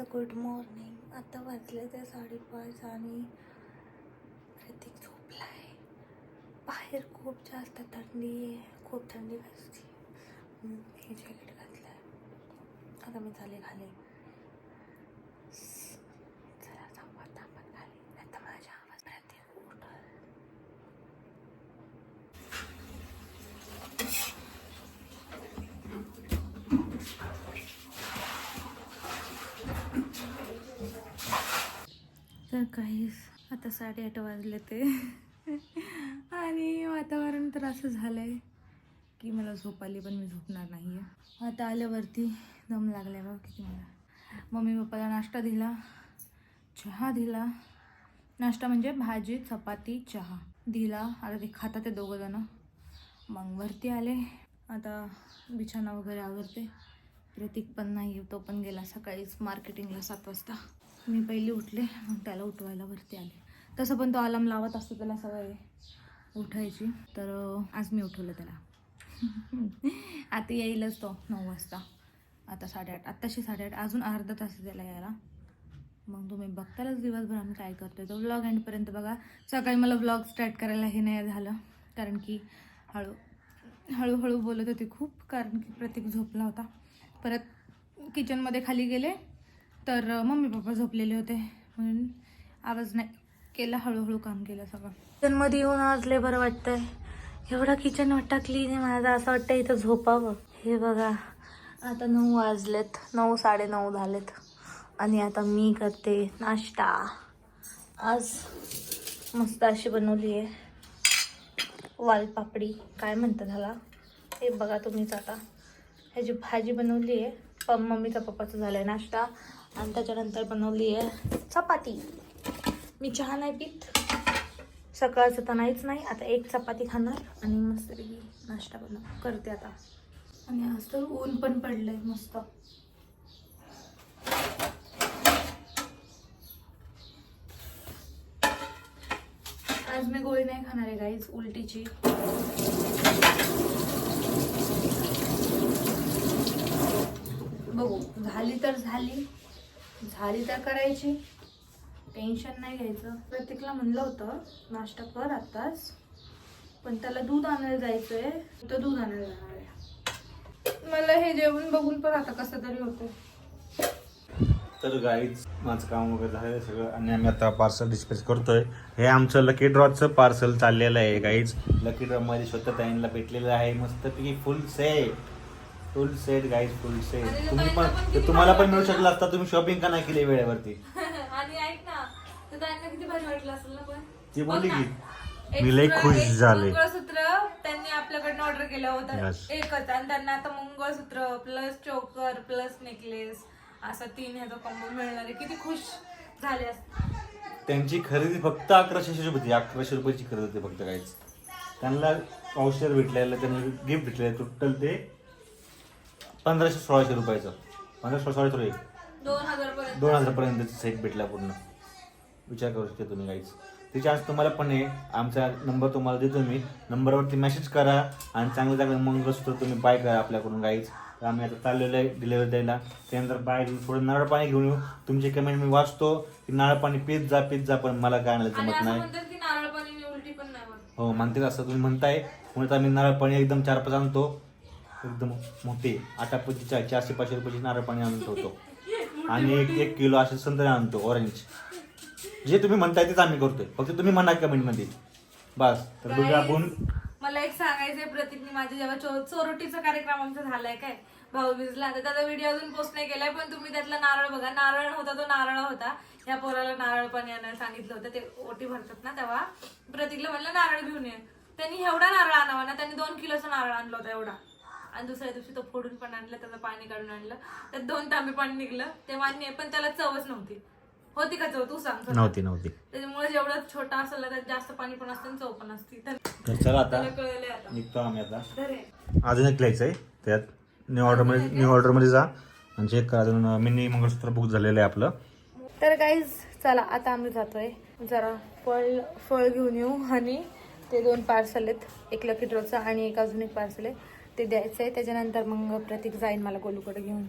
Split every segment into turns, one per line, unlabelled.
So good morning आता वाजले ते साडेपाच आणि प्रतीक झोपला आहे बाहेर खूप जास्त थंडी आहे. खूप थंडी वाजते. हे जॅकेट घातलं आहे आता मी चाले खाली चला जाऊ आता आपण खाली नाही तर माझ्या आवाज प्रतीक उठल तर काहीच आता साडेआठ वाजले ते. आणि वातावरण तर असं झालं आहे की मला झोप आली पण मी झोपणार नाही आहे आता आल्यावरती दम लागला बघ किती मला. मम्मी पप्पाला नाश्ता दिला चहा दिला. नाश्ता म्हणजे भाजी चपाती चहा दिला. आता ते खातात ते दोघंजणं मग वरती आले. आता बिछाना वगैरे आवरते. प्रतीक पण नाही तो पण गेला सकाळीच मार्केटिंगला सात वाजता. मी पहिली उठले मग त्याला उठवायला वरती आले. तसं पण तो अलार्म लावत असतो त्याला सवय उठायची. तर आज मी उठवलं त्याला. आता येईलच तो नऊ वाजता. आता साडेआठ आत्ताशी साडेआठ अजून अर्धा तास त्याला यायला. मग तुम्ही बघतालच दिवसभर आम्ही काय करतोय. तो व्लॉग एंडपर्यंत बघा. सकाळी मला व्लॉग स्टार्ट करायला हे नाही झालं. कारण की हळू हळूहळू बोलत होते खूप. कारण की प्रतीक झोपला होता. परत किचनमध्ये खाली गेले. तर मम्मी पप्पा झोपलेले होते म्हणून आवाज नाही केला हळूहळू काम केलं सगळं. किचनमध्ये येऊन आज बरं वाटतंय. एवढा किचन वाटतं क्लीन आहे माझं असं वाटतं इथं झोपावं. हे बघा आता नऊ वाजलेत नऊ साडे नऊ झालेत. आणि आता मी करते नाश्ता. आज मस्त अशी बनवली आहे. वालपापडी काय म्हणतात ह्याला? हे बघा तुम्हीच आता. ह्याची भाजी बनवली आहे. प मम्मीचा पप्पाचा झाला आहे नाश्ता. आणि त्याच्यानंतर बनवली आहे चपाती. मी चहा नाही पित. सकाळचं तर नाहीच नाही. आता एक चपाती खाणार आणि मस्तपैकी नाश्ता बनव करते आता. आणि आज तर ऊन पण पडलंय मस्त. आज मी गोळी नाही खाणार आहे गाईज उलटीची. बघू. झाली तर झाली. झाली तर करायची. टेन्शन नाही घ्यायचं. प्रत्येकला म्हणलं होतं नाश्ता कर आत्ताच. पण त्याला दूध आणायला जायचंय. तर दूध आणायला जाणार आहे. मला हे जेवण बघून पण आता कसं तरी होतं
तर गाईच माझं काम वगैरे झालं आहे सगळं आणि आम्ही आता पार्सल डिस्पॅच करतोय. हे आमचं लकी ड्रॉचं पार्सल चाललेलं आहे गाईज लकी ड्रॉमध्ये स्वतः ताईंना भेटलेलं आहे. मस्तपैकी full set full set guys full set. तुम्ही पण तुम्हाला पण मिळू शकला असता तुम्ही शॉपिंग का नाही केली वेळेवरती?
आणि ऐक ना तर त्यांना किती भारी वाटलं असेल ना पण.
ती बोलली. की मी लई खुश झाले.
मंगळसूत्र त्यांनी आपल्याकडनं ऑर्डर केलं होतं.
Yes.
एकच आणि त्यांना आता मंगळसूत्र प्लस चोकर प्लस नेकलेस असं तीन ह्याचा कॉम्बो मिळणार आहे. किती खुश झाले असते
त्यांची खरेदी फक्त अकराशे रुपये होती. अकराशे रुपयाची खरेदी होती फक्त काहीच त्यांना औषध भेटलेलं त्यांनी गिफ्ट भेटलेलं टोटल ते पंधराशे सोळाशे रुपयाचं. पंधराशे सोळाशे रुपये
दोन हजार पर्यंत.
दोन सेट भेटला पूर्ण. विचार करू शकते तुम्ही काहीच त्याची आज तुम्हाला पण आहे आमचा नंबर तुम्हाला देतो मी. नंबरवरती मेसेज करा आणि चांगलं चांगलं मंगळसूत्र तुम्ही बाय करा आपल्याकडून काहीच तर आम्ही आता चाललेलो आहे डिलिव्हरी द्यायला. त्यानंतर बाय थोडं नारळ पाणी घेऊन येऊ. तुमचे कमेंट मी वाचतो. की नारळ पाणी पित जा पित जा पण मला काय आणायला
आणि
जमत नाही. हो म्हणते असं तुम्ही म्हणताय. म्हणून आम्ही नारळ पाणी एकदम चार पाच आणतो. एकदम मोठे आटा पची चार चारशे पाचशे रुपयाची नारळ पाणी आणून ठेवतो. आणि एक एक किलो असे संत्रे आणतो ऑरेंज जे तुम्ही म्हणताय तेच आम्ही करतोय. फक्त तुम्ही म्हणा कमेंटमध्ये बस तर बघूया आपण.
मला एक सांगायचंय प्रतीकने माझ्या जेव्हा चो- चोरटीचा कार्यक्रम आमचा झालाय काय? भाऊबीजला तर त्याचा व्हिडिओ अजून पोस्ट नाही केलाय पण तुम्ही त्यातला नारळ बघा. नारळ होता तो नारळ होता. या पोराला नारळ पाणी आणायला सांगितलं होतं. ते ओटी भरतात ना तेव्हा. प्रतीकला म्हणलं नारळ घेऊन ये. त्यांनी एवढा नारळ आणावा ना त्यांनी दोन किलोचा नारळ आणला होता एवढा. आणि दुसऱ्या दिवशी तो फोडून पण आणलं त्याचं पाणी काढून आणलं. त्यात दोन तांबे पाणी निघलं. ते मान्य आहे पण त्याला चवच नव्हती. होती का चव? तू सांग.
नव्हती नव्हती.
त्याच्यामुळे जेवढं छोटा असेल त्यात जास्त पाणी पण असतं आणि चव पण असते. तर
चला आता
आता.
निघतो आम्ही आता.
तर हे.
अजून एक लिहायचं आहे. त्यात न्यू ऑर्डरमध्ये न्यू ऑर्डरमध्ये जा. आणि चेक करा. अजून मिनी मंगळसूत्र बुक झालेलं आहे आपलं.
तर गाईज चला आता आम्ही जातोय. जरा फळ फळ घेऊन येऊ. आणि ते दोन पार्सल आहेत. एक लकी ड्रॉचं आणि एक अजून एक पार्सल आहे. ते द्यायचं आहे त्याच्यानंतर मग प्रतीक जाईन मला गोलूकडे घेऊन.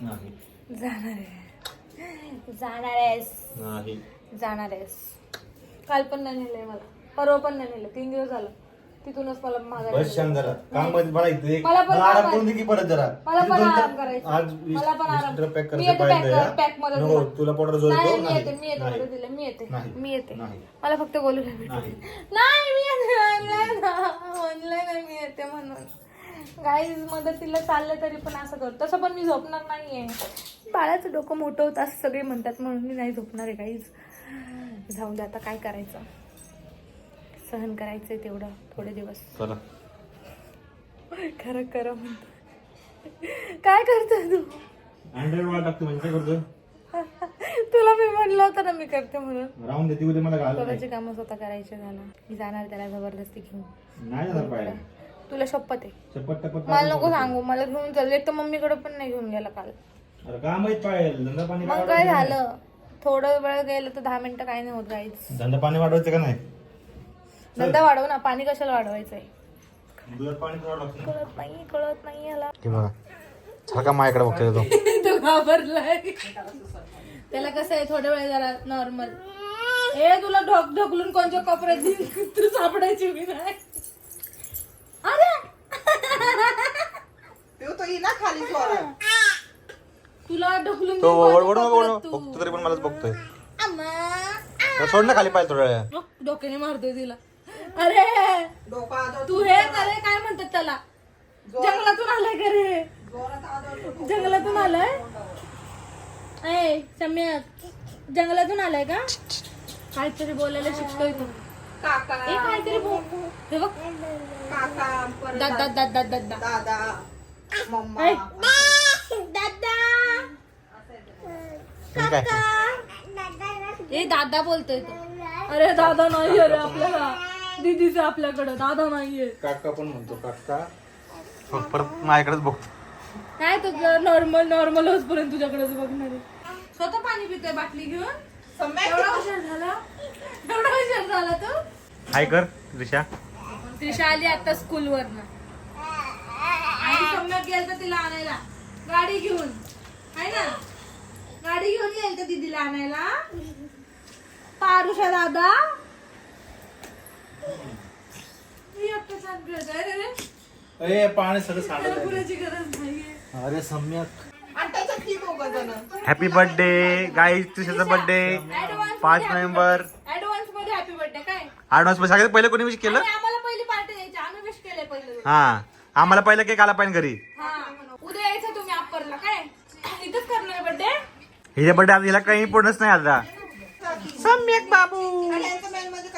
नाही.
जाणार आहे. जाणार आहेस.
नाही.
जाणार आहेस. काल पण नाही नेलंय मला. परवा पण नाही नेलं. तीन दिवस झालं. तिथूनच मला मागायला
बस शांत जरा. काममध्ये मला
पण
मला आराम करून दे की परत जरा.
मला पण आराम
तर-
करायचा.
आज वीस
मला पण आराम.
पॅक
मी
करायचं
येते pack- pack मध्ये
नको
तुला.
तुला पोटात जोर
नाही
येतो
मी येते मी येते
नाही.
मला दिलं. मी येते.
नाही.
मी येते.
नाही.
मला फक्त बोलू लागले.
नाही.
नाही मी येते. ऑनलाईन मी येते म्हणून. गाईज मदतीला चाललं तरी पण असं करतो. तसं पण मी झोपणार नाहीये. बाळाचं डोकं मोठं होतं असं सगळे म्हणतात म्हणून मी नाही झोपणार आहे गाईज जाऊन दे आता काय करायचं? सहन करायचंय तेवढं थोडे दिवस.
चला.
खरं खरं म्हणतो. काय करतो तू?
म्हणजे काय करतो?
तुला मी म्हणलं होतं ना मी करते म्हणून.
राहून देते उद्या मला
स्वतःची कामं स्वतः करायचे झालं मी जाणार त्याला जबरदस्ती घेऊन.
नाही जाणार पाहिजे
तुला शपथ आहे.
चपट टपट
मला नको सांगू मला घेऊन चालले तर मम्मीकडे पण नाही घेऊन गेला काल.
अरे का माहीत पाहिजे धंदा पाणी
मग काय झालं? थोडं वेळ गेलं तर दहा मिनिटं काय नाही होत गाईच
धंदा पाणी वाढवायचं का नाही?
धंदा वाढव ना पाणी कशाला वाढवायचंय?
दुधात पाणी
कळत नाही कळत नाही याला.
की बघा. सारखा माझ्याकडे बघतोय तो.
तो घाबरलाय. त्याला कसं आहे थोड्या वेळ जरा नॉर्मल ए तुला ढोक ढकलून कोणत्या कोपऱ्यात देईन, तू सापडायची मी नाही अरे
तो जोरात.
तुला ढकलून
तो ओढ ओढ. बघतो तरी पण मलाच बघतोय. सोड ना खाली पाहिजे थोड्या वेळ.
डोक्याने मारतोय तिला. अरे
डोका
तू हे करे काय म्हणतात त्याला? जंगलातून आलाय का रे?
जोरात
जंगलातून आलाय? ए सम्यक जंगलातून आलाय का? काहीतरी बोलायला शिकतोय तू.
काका.
ए काहीतरी बोल हे बघ.
काका परत
दादा दादा दादा.
दादा. मम्मा.
दादा. ए दादा बोलतोय तो. अरे दादा नाही अरे आपल्याला. दीदीच आपल्याकडं. दादा नाहीये
काका पण म्हणतो काका. परत माझ्याकडेच बघतो.
काय तुझं नॉर्मल नॉर्मल होसपर्यंत तुझ्याकडेच बघणार? आहे स्वतः पाणी पितोय बाटली घेऊन.
सम्यक.
एवढा हुशार झाला? एवढा हुशार झाला तो?
हाय कर रिषा
त्रिशा आली आता स्कूल वरनं. सम्यक गेलता तिला आणायला. गाडी घेऊन. आहे ना? गाडी घेऊन गेलता दीदीला आणायला. पारुषा दादा. मी आता छान खेळतोय रे रे.
ए पाणी सगळं
गरज नाहीये.
अरे सम्यक. हॅपी बर्थडे गाईज तुझ्याचा बर्थडे पाच नोव्हेंबर.
ऍडव्हान्समध्ये हॅपी बर्थडे काय?
आठ वाजता सगळ्यात पहिले कोणी विश केलं?
आम्हाला पहिली पार्टी द्यायची. आम्ही विश केले पहिले.
हा. आम्हाला पहिला केक आला पाहिजे घरी.
हा. उद्या यायचं तुम्ही अप्परला. काय? इथंच करणार बर्थडे
हिच्या बर्थडे आज हिला काही पूर्णच नाही आता. सम्यक बाबू.
म्हणजे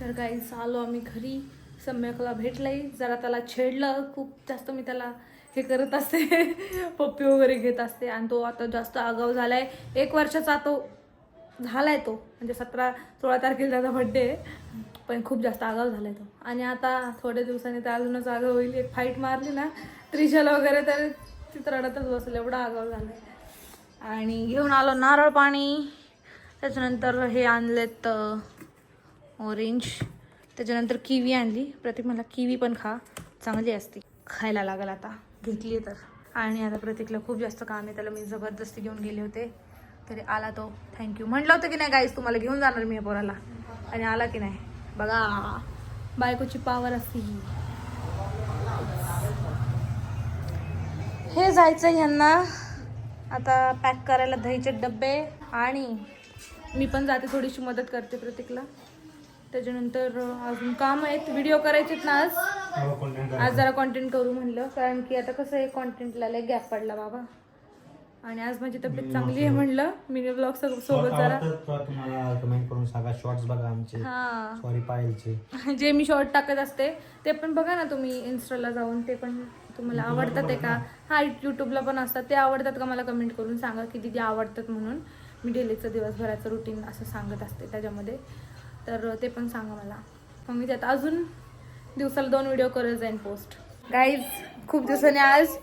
तर काही आलो आम्ही घरी. सम्यकला भेटलंय. जरा त्याला छेडलं. खूप जास्त मी त्याला हे करत असते. पप्पी वगैरे घेत असते. आणि तो आता जास्त आगाव झालाय. एक वर्षाचा तो झाला आहे तो. म्हणजे सतरा सोळा तारखेला त्याचा बड्डे पण खूप जास्त आगाव झाला आहे तो. आणि आता थोड्या दिवसांनी तर अजूनच आगाव होईल. एक फाईट मारली ना त्रिशाला वगैरे तर तिथं रडतच बसलं. एवढा आगाव झालाय. आणि घेऊन आलो नारळ पाणी. त्याच्यानंतर हे आणलेत ऑरेंज त्याच्यानंतर किवी आणली. प्रतीक मला किवी पण खा. चांगली असते. खायला लागल आता. घेतली तर. आणि आता प्रतीकला खूप जास्त काम आहे. त्याला मी जबरदस्ती घेऊन गेले होते. तरी आला तो. थँक्यू म्हटलं होतं की नाही गाईस तुम्हाला घेऊन जाणार मी पोराला. आणि आला की नाही. बघा बायकोची पावर असते ही. हे जायचं ह्यांना. आता पॅक करायला दहीचे डब्बे आणि मी पण जाते थोडीशी मदत करते प्रतीकला. त्याच्यानंतर अजून काम आहेत. व्हिडिओ करायचे ना आज. आज जरा कॉन्टेंट करू म्हणलं. कारण की आता कसं आहे कॉन्टेंटला लय गॅप पडला बाबा. आणि आज माझी तब्येत चांगली आहे म्हणलं मिनी ब्लॉग सोबत जरा.
तुम्हाला कमेंट करून सांगा? शॉर्ट्स बघा आमचे.
हा.
सॉरी पायलचे
जे मी शॉर्ट टाकत असते ते पण बघा ना तुम्ही इन्स्टाला जाऊन ते पण तुम्हाला आवडतात आहे का? हा युट्यूबला पण असतात. ते आवडतात का मला कमेंट करून सांगा की दिदी आवडतात म्हणून. मी डेलीचं दिवसभराचं रुटीन असं सांगत असते त्याच्यामध्ये. तर ते पण सांगा मला. मग मी त्यात अजून दिवसाला दोन व्हिडिओ करत जाईन पोस्ट गाईज खूप दिवसांनी आज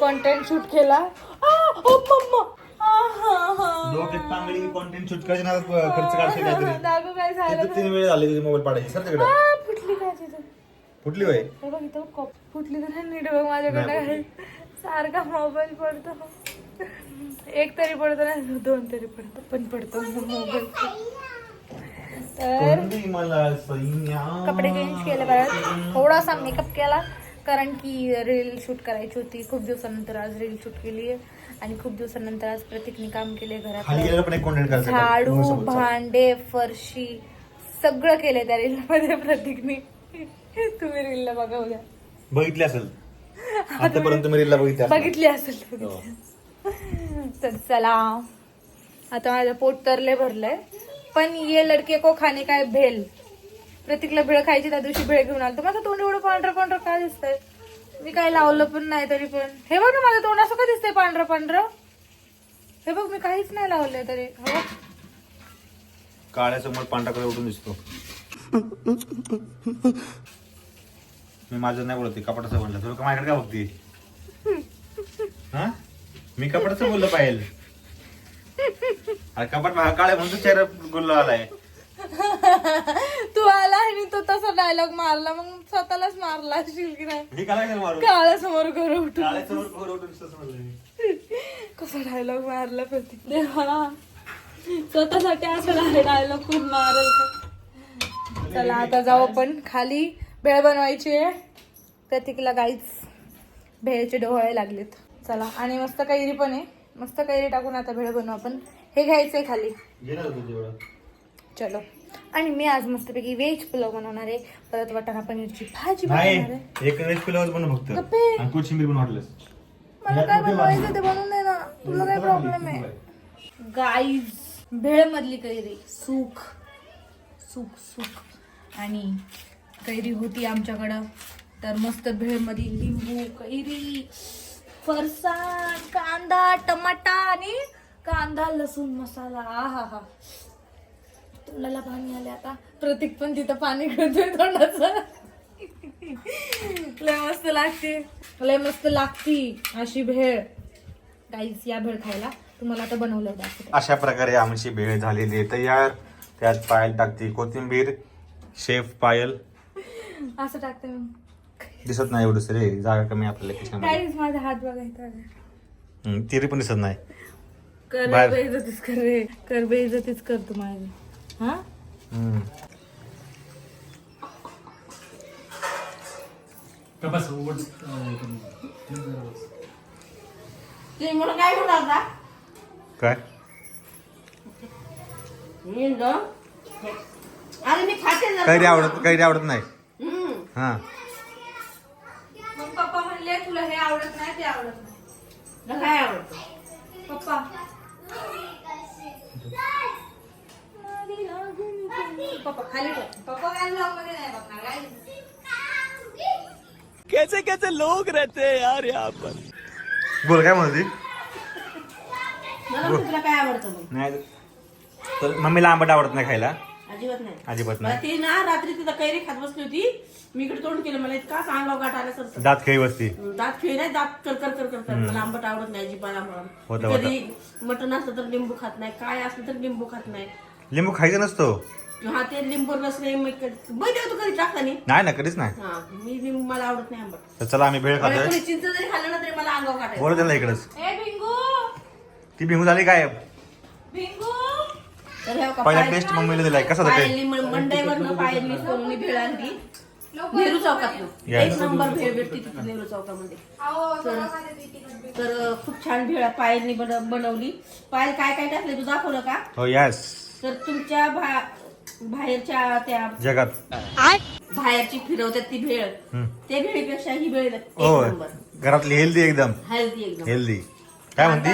कॉन्टेंट शूट केला. आ, ओ मम्मा. आ, हा, हा.
डोक्यात चांगली कॉन्टेंट शूट करायचे ना खर्च काढते काहीतरी.
दागो काय झालं
तिथे तीन वेळ झाले तुझे मोबाईल पाडायचे. सर तिकडे.
आ, फुटली काय तिथं?
फुटली होय?
हे बघ इथं कॉप फुटली तर नीट बघ माझ्याकडे आहे. सारखा मोबाईल पडतो. एक तरी पडतो ना दोन तरी पडतो पण पडतो मोबाईल तर
मला
कपडे चेंज केले परत थोडासा मेकअप केला. कारण की रील शूट करायची होती. खूप दिवसानंतर आज रील शूट केली आहे. आणि खूप दिवसानंतर आज प्रतीकने काम केले
खाली
घरात
गेलेलं पण एक कॉन्टेंट करायचं
झाडू. भांडे फरशी सगळं केलंय त्या रील मध्ये प्रतीकने. तुम्ही रीलला बघा उद्या.
बघितली असेल. आतापर्यंत मी रीलला बघितली असेल.
बघितली असेल
हो.
तर चला. आता माझं पोट तरले भरलंय. पण ये लडके को खाणे काय भेल. प्रतीकला भेळ खायची त्या दिवशी भेळ घेऊन आलो माझं तोंड एवढं पांढरं पांढरं काय दिसतंय? मी काय लावलं पण नाही तरी पण. हे बघ ना माझं तोंड असं का दिसतंय पांढरं पांढरं? हे बघ मी काहीच नाही लावलंय तरी. हो. काळ्या
समोर पांढरा कलर उठून दिसतो. मी माझं नाही बोलत कपडाचं बोललं. तुला का माझ्याकडे काय बघते? हा? मी कपाटाचं बोललं पाहिजे अरे कपाट काळ्या म्हणून चेहरा गुल्ला आलाय
तू आला आणि तो तसा डायलॉग मारला मग स्वतःलाच मारला असेल की नाही?
मी काय मारू
काळा समोर घर उठून
म्हणलं मी.
कसा डायलॉग मारला प्रतीक? देवा. स्वतःसाठी असं डायलॉग खूप मारल. का चला आता जाऊ आपण. खाली भेळ बनवायची आहे. प्रतीकला गाईच भेळचे डोळे लागलेत. चला आणि मस्त कैरी पण आहे. मस्त कैरी टाकून आता भेळ बनवू आपण. हे घ्यायचंय खाली.
तेवढं.
चलो. आणि मी आज मस्तपैकी व्हेज पुलाव बनवणार आहे. परत वाटाणा पनीरची भाजी बनवणार आहे.
एक वेळेस पिलावर बनव फक्त.
गप्पे.
आणि कोथिंबीर पण वाटलंस.
मला काय बनवायचं ते बनवून दे ना. तुला काय प्रॉब्लेम आहे? गाईज भेळ मधली कैरी. सुख. सुख सुख. आणि कैरी होती आमच्याकडं. तर मस्त भेळमध्ये लिंबू कैरी फरसाण कांदा टमाटा आणि कांदा लसूण मसाला. आहा हा तोंडाला पाणी आले आता. प्रतीक पण तिथं पाणी करतोय तोंडाचं. लय मस्त लागते. लय मस्त लागती अशी भेळ. गाईस या भेळ खायला. तुम्हाला आता बनवलं दाखवते.
अशा प्रकारे आमची भेळ झालेली आहे तयार. त्यात पायल टाकते. कोथिंबीर शेफ पायल.
असं टाकते मी.
दिसत नाही एवढं रे जागा कमी आपल्याला किचनमध्ये
गाईस माझा हात बघायचा
हम्म, तिरी पण दिसत नाही.
कर. बेइज्जतीच कर रे. कर बेइज्जतीच कर तू माझी. हा?
हम्म.
ते म्हणून काय करू आता?
काय?
मी न- अरे मी खाते जरा.
कैरी आवडत कैरी आवडत नाही?
हम्म.
हा.
मग पप्पा म्हणले तुला हे आवडत नाही ते आवडत नाही.
तुला काय आवडतं?
पप्पा. पप्पा खाली ठेव. पप्पा काय vlog मध्ये नाही बघणार guys.
बोल काय म्हणते?
तुला काय आवडतं मग?
नाही तर मम्मीला आंबट आवडत नाही खायला?
अजिबात नाही.
अजिबात
मला
नाही
ती ना रात्री तिथं कैरी खात बसली होती. मी इकडे तोंड केलं मला इतका सांगाव गाठ आला सर
दात खेळी बसती
दात खेळ नाही दात कर कर कर कर कर. मला आंबट आवडत नाही अजिबात
होतं,
कधी मटण असलं तर लिंबू खात नाही काय असलं तर लिंबू खात नाही.
लिंबू खायचं नसतो.
हा ते लिंबू नसले मग कधी- बैठे तू कधी टाकता नाही.
नाही ना कधीच नाही.
हा मी लिंबू मला आवडत नाही आंबट.
तर चला आम्ही भेळ
मला
खातोय.
कोणी चिंच जरी खाल्लं ना तरी मला अंगाव काटायचं
बोलू त्यांना इकडच.
ए भिंगू
ती भिंगू झाली काय?
भिंगू
तर हे बघा,
पहिला
पाय-
टेस्ट मम्मीला दिलाय कसा होता
सोनूनी भेळ आणली. नेहरू चौकात. एक नंबर भेळ भेटते तिथे नेहरू चौकामध्ये.
अहो,
तर अं, खूप छान भेळ पायलनी बन- बनवली. पायल काय काय टाकले तू दाखवलं का?
हो यस
तर तुमच्या भा- बाहेरच्या त्या
जगात.
बाहेरची फिरवतात ती भेळ. त्या भेळीपेक्षा ही भेळ एक
हो
नंबर.
घरातली हेल्दी एकदम.
हेल्दी एकदम.
हेल्दी काय म्हणती.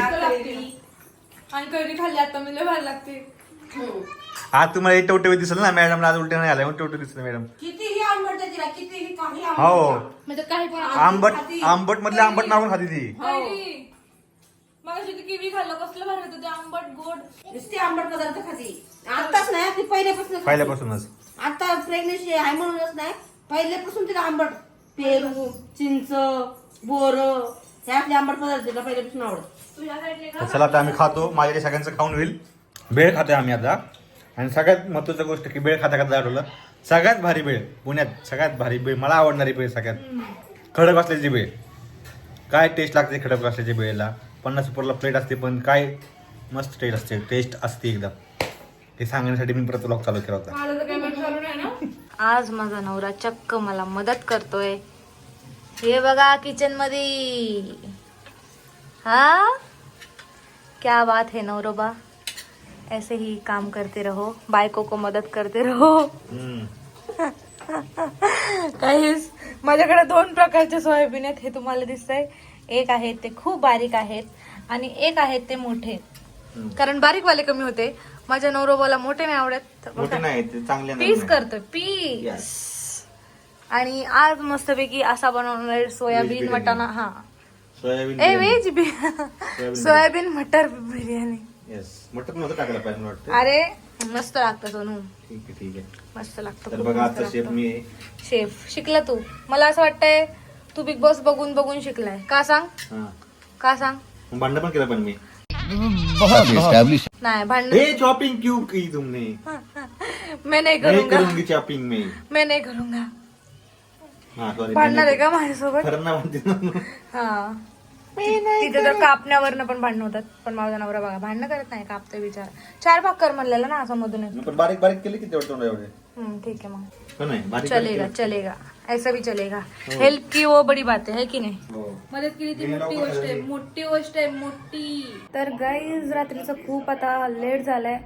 आणि कैरी खाल्ली? आता मी लय भारी लागते.
हम्म.
आज तुम्हाला एक टवटे दिसलं ना मॅडम आज उलटे नाही आल्या. टवटे दिसलं मॅडम
कितीही तिला कितीही काही
हो.
म्हणजे काही पण
आंबट आंबट मधले आंबट मागून खाती ती.
कैरी मग ती किवी खाल्लं कसलं भारी होतं ते आंबट गोड.
नुसती आंबट पदार्थ खाती. आताच नाही ती पहिल्यापासून.
पहिल्यापासूनच.
आता प्रेग्नेन्सी आहे म्हणूनच नाही. पहिल्यापासून तिला आंबट पेरू चिंच बोर हे आपले आंबट पदार्थ तिला पहिल्यापासून आवडत
तुझ्या साईडने
तर चला आता आम्ही खातो. माझ्या सगळ्यांचं खाऊन होईल. बेळ खातोय आम्ही आता. आणि सगळ्यात महत्वाची गोष्ट की बेळ खाता खाता आठवलं सगळ्यात भारी बेळ. पुण्यात सगळ्यात भारी बेळ. मला आवडणारी बेळ सगळ्यात. खडक असल्याची बेळ. काय टेस्ट लागते खडक असल्याच्या बेळेला? पन्नास रुपयाला प्लेट असते पण काय मस्त टेस्ट असते. टेस्ट असते एकदम. हे सांगण्यासाठी मी परत ब्लॉग चालू केला होता.
आज माझा नवरा चक्क मला मदत करतोय. हे बघा किचनमध्ये हा? क्या बात है नवरोबा. ऐसे ही काम करते रहो. बायको को मदत करते रहो. काहीच. माझ्याकडे दोन प्रकारचे सोयाबीन आहेत हे तुम्हाला दिसतंय. एक आहेत ते खूप बारीक आहेत आणि एक आहेत ते मोठे. कारण बारीक वाले कमी होते माझ्या नवरोबाला मोठे नाही आवडत तर
मोठे
बघा.
नाही ते चांगले
पीस
नाही.
करतोय पीस. आणि आज मस्तपैकी असा बनवणार आहे सोयाबीन. वटाणा हा
soybean
A
biryani.
Veg B
soybean
matar biryani
yes mutton नव्हतं टाकायला पाहिजे मला वाटतं
अरे मस्त लागतं सोनू
ठीक आहे ठीक आहे
मस्त लागतं
तर
खूप
बघा
मस्त
आजचा
लागतं.
मी आहे.
शेफ शिकला तू मला असं वाटतंय तू बिग बॉस बघून बघून शिकलाय. का सांग?
हा.
का सांग?
भांडण पण केलं पण मी.
नाही भांडण
हे चॉपिंग क्यों की तुमने?
मैं नाही
नहीं
करूंगा.
करूंगी चॉपिंग में.
मैं नाही करूंगा.
हा सॉरी
भांडणार आहे का माझ्यासोबत?
खरं ना म्हणते ना.
हा. तिथे तर कापण्यावरनं पण भांडण होतात. पण माझा नवरा बघा भांडणं करत नाही कापतोय बिचारा. चार भाग कर म्हणलेला ना असं मधून.
पण बारीक बारीक केले की तेवढं तेवढं एवढे?
हम्म, ठीक है मग.
हो नाही? बारीक
चलेगा चलेगा. ऐसा भी चलेगा. हेल्प की वो बड़ी बात है है की नाही.
हो.
मदत केली ती
हे
मोठी गोष्ट आहे. मोठी गोष्ट आहे मोठी. तर गाईज रात्रीचं खूप आता लेट झालाय.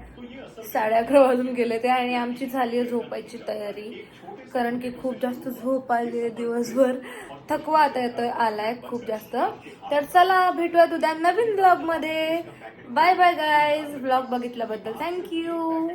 साडे अकरा वाजून गेले ते आणि आमची झाली आहे झोपायची तयारी. कारण की खूप जास्त झोप आली आहे दिवसभर. थकवा आता येतोय आलाय खूप जास्त. तर चला भेटूयात उद्या नवीन ब्लॉगमध्ये. बाय बाय गाईज ब्लॉग बघितल्याबद्दल थँक्यू